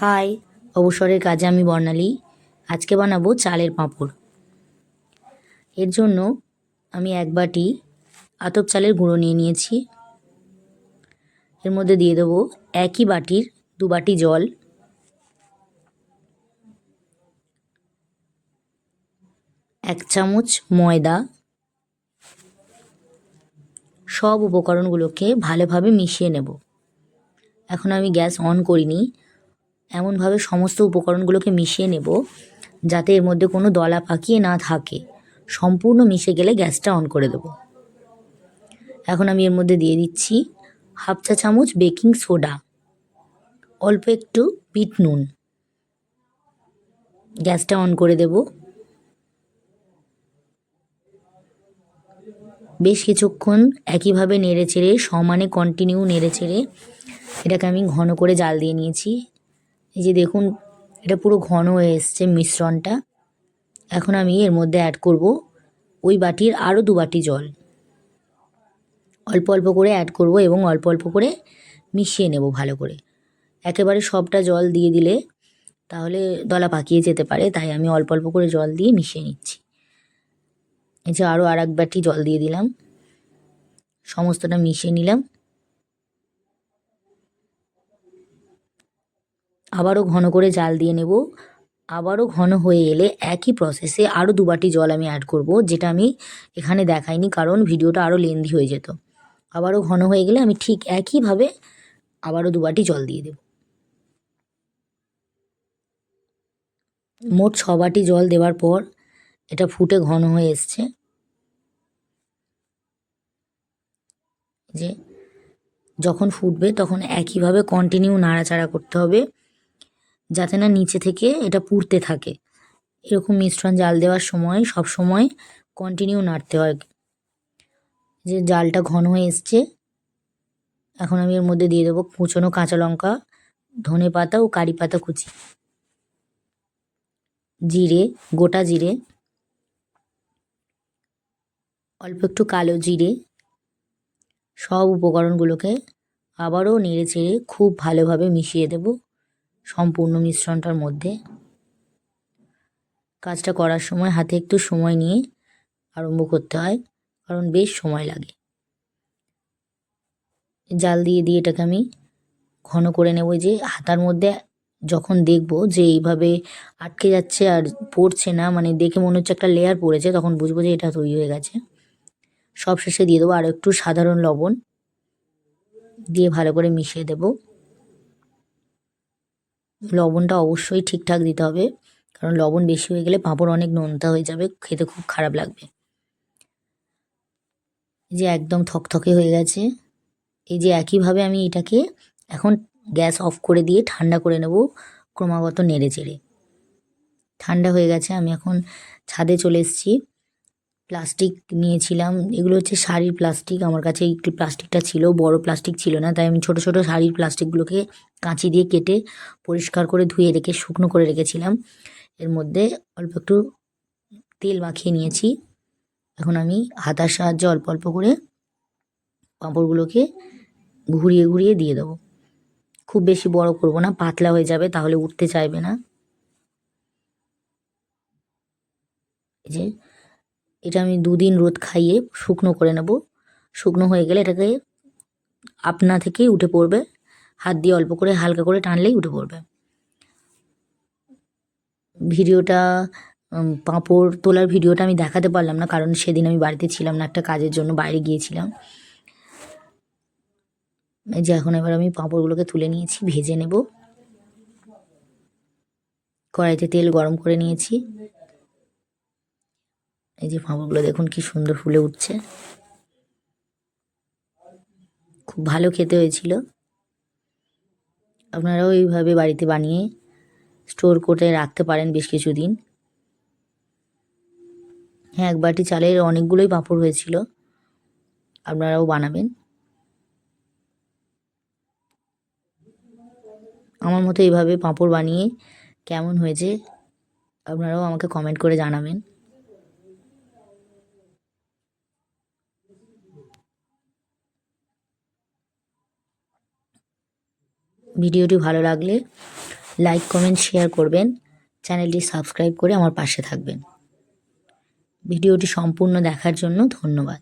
High, অবসরের কাজে আমি বর্ণালী। আজকে বানাবো চালের পাঁপড়। এর জন্য আমি এক বাটি আতপ চালের গুঁড়ো নিয়ে নিয়েছি। এর মধ্যে দিয়ে দেবো একই বাটির দু বাটি জল। এক চামচ ময়দা। সব উপকরণগুলোকে ভালোভাবে মিশিয়ে নেব। এখন আমি গ্যাস অন করিনি। এমনভাবে সমস্ত উপকরণগুলোকে মিশিয়ে নেব যাতে এর মধ্যে কোনো দলা পাকিয়ে না থাকে। সম্পূর্ণ মিশে গেলে গ্যাসটা অন করে দেব। এখন আমি এর মধ্যে দিয়ে দিচ্ছি হাফ চা চামচ বেকিং সোডা, অল্প একটু বিট নুন। গ্যাসটা অন করে দেব। বেশ কিছুক্ষণ একইভাবে নেড়ে চেড়ে সমানে কন্টিনিউ নেড়ে চেড়ে এটাকে আমি ঘন করে জাল দিয়ে নিয়েছি। এই যে দেখুন, এটা পুরো ঘন হয়ে এসছে মিশ্রণটা। এখন আমি এর মধ্যে অ্যাড করব ওই বাটির আরও দু বাটি জল। অল্প অল্প করে অ্যাড করব এবং অল্প অল্প করে মিশিয়ে নেব ভালো করে। একেবারে সবটা জল দিয়ে দিলে তাহলে দলা পাকিয়ে যেতে পারে, তাই আমি অল্প অল্প করে জল দিয়ে মিশিয়ে নিচ্ছি। এছাড়া আরও আর এক বাটি জল দিয়ে দিলাম। সমস্তটা মিশিয়ে নিলাম। আবারও ঘন করে জাল দিয়ে নেব। আবারও ঘন হয়ে এলে একই প্রসেসে আরও দু বাটি জল আমি অ্যাড করব, যেটা আমি এখানে দেখাইনি কারণ ভিডিওটা আরও লেন্দি হয়ে যেত। আবারও ঘন হয়ে গেলে আমি ঠিক একইভাবে আবারও দু বাটি জল দিয়ে দেব। মোট ছ বাটি জল দেওয়ার পর এটা ফুটে ঘন হয়ে এসছে। যে যখন ফুটবে তখন একইভাবে কন্টিনিউ নাড়াচাড়া করতে হবে। যাতে না নিচে থেকে এটা পুড়তে থাকে। এরকম মিশ্রণ জাল দেওয়ার সময়, সব সময় কন্টিনিউ নাড়তে হয়। যে জালটা ঘন হয়ে এসছে, এখন আমি এর মধ্যে দিয়ে দেবো কুচনো কাঁচা লঙ্কা, ধনে পাতা ও কারি পাতা কুচি। জিরে, গোটা জিরে, অল্প একটু কালো জিরে, সব উপকরণগুলোকে আবারও নেড়ে চেড়ে খুব ভালোভাবে মিশিয়ে দেব। সম্পূর্ণ মিশ্রণটার মধ্যে। কাজটা করার সময় হাতে একটু সময় নিয়ে আরম্ভ করতে হয়, কারণ বেশ সময় লাগে। জাল দিয়ে দিয়ে এটাকে আমি ঘন করে নেব। যে হাতার মধ্যে যখন দেখব যে এইভাবে আটকে যাচ্ছে আর পড়ছে না মানে দেখে মনে হচ্ছে একটা লেয়ার পড়েছে, তখন বুঝব যে এটা তৈরি হয়ে গেছে। সব শেষে দিয়ে দেবো আর একটু সাধারণ লবণ, দিয়ে ভালো করে মিশিয়ে দেব। লবণটা অবশ্যই ঠিকঠাক দিতে হবে। কারণ লবণ বেশি হয়ে গেলে পাঁপড় অনেক নোনতা হয়ে যাবে, খেতে খুব খারাপ লাগবে। এই যে একদম থকথকে হয়ে গেছে। এই যে একইভাবে আমি এটাকে এখন গ্যাস অফ করে দিয়ে ঠান্ডা করে নেব ক্রমাগত নেড়ে চেড়ে ঠান্ডা হয়ে গেছে, আমি এখন ছাদে চলে এসেছি। প্লাস্টিক নিয়েছিলাম। এগুলো হচ্ছে শাড়ির প্লাস্টিক আমার কাছে এই প্লাস্টিকটা ছিল, বড় প্লাস্টিক ছিল না, তাই আমি ছোট ছোট শাড়ির প্লাস্টিকগুলোকে কাঁচি দিয়ে কেটে পরিষ্কার করে ধুয়ে রেখে, শুকনো করে রেখেছিলাম। এর মধ্যে অল্প একটু তেল মাখিয়ে নিয়েছি। এখন আমি হাতার সাহায্যে অল্প অল্প করে পাঁপড়গুলোকে ঘুরিয়ে ঘুরিয়ে দিয়ে দেবো। খুব বেশি বড় করব না, পাতলা হয়ে যাবে, তাহলে উঠতে চাইবে না। এই যে এটা আমি দুদিন রোদ খাইয়ে শুকনো করে নেব। শুকনো হয়ে গেলে এটাকে আপনা থেকেই উঠে পড়বে। হাত দিয়ে অল্প করে হালকা করে টানলেই উঠে পড়বে। ভিডিওটা পাঁপড় তোলার ভিডিওটা আমি দেখাতে পারলাম না, কারণ সেদিন আমি বাড়িতে ছিলাম না, একটা কাজের জন্য বাইরে গিয়েছিলাম। যে এখন এবার আমি পাঁপড়গুলোকে তুলে নিয়েছি, ভেজে নেব। কড়াইতে তেল গরম করে নিয়েছি। এই যে পাঁপড়গুলো দেখুন কি সুন্দর ফুলে উঠছে। খুব ভালো খেতে হয়েছিল। আপনারাও এইভাবে বাড়িতে বানিয়ে স্টোর করে রাখতে পারেন বেশ কিছুদিন। হ্যাঁ এক বাটি চালের অনেকগুলোই পাঁপড় হয়েছিল। আপনারাও বানাবেন। আমার মতো এইভাবে পাঁপড় বানিয়ে কেমন হয়েছে, আপনারাও আমাকে কমেন্ট করে জানাবেন। ভিডিওটি ভালো লাগলে লাইক, কমেন্ট, শেয়ার করবেন। চ্যানেলটি সাবস্ক্রাইব করে আমার পাশে থাকবেন। ভিডিওটি সম্পূর্ণ দেখার জন্য ধন্যবাদ।